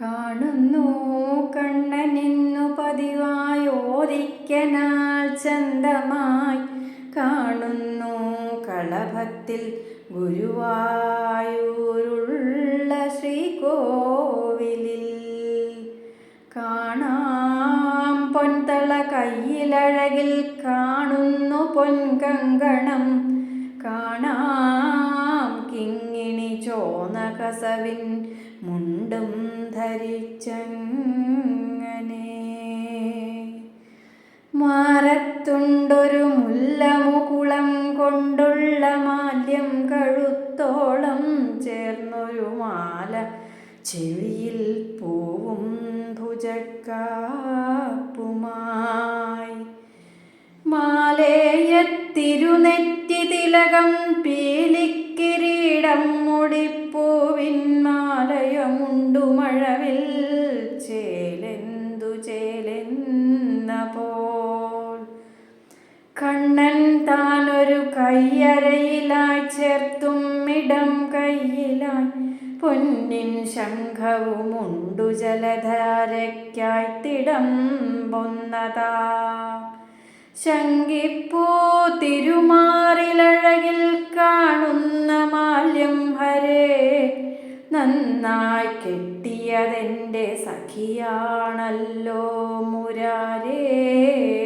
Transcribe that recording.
കാണുന്നു. കണ്ണനിന്നു പതിവായോദിക്കനാൽ ചന്തമായി കാണുന്നു. കളഭത്തിൽ ഗുരുവായൂരുള്ള ശ്രീകോവിലിൽ കാണാം പൊൻതള കയ്യിലഴകിൽ കാണുന്നു പൊൻകങ്കണം. കിങ്ങിണി ചോന കസവിൻ മുണ്ടും ധരിച്ചങ്ങനെ. മാറത്തുണ്ടൊരു മുല്ലമുകുളം കൊണ്ടുള്ള മാല്യം കഴുത്തോളം ചേർന്നൊരു മാല ചെവിയിൽ പൂവും ഭുജക്കാപ്പുമായി. മാലേയത്തിരുനെറ്റി തിലകം പീലിക്കിരീടം മാലയമുണ്ടു മഴവിൽ. ചേലെന്തു ചേലെന്ന പോൽ. കണ്ണൻ താനൊരു കയ്യരയിലായി ചേർത്തും ഇടം കയ്യിലായി. പൊന്നിൻ ശംഖവുമുണ്ടു ജലധാരയ്ക്കായി തിടം പൊന്നതാ. ശങ്കിപ്പൂ നന്നായി കെട്ടിയതെന്റെ സഖിയാണല്ലോ മുരാരേ.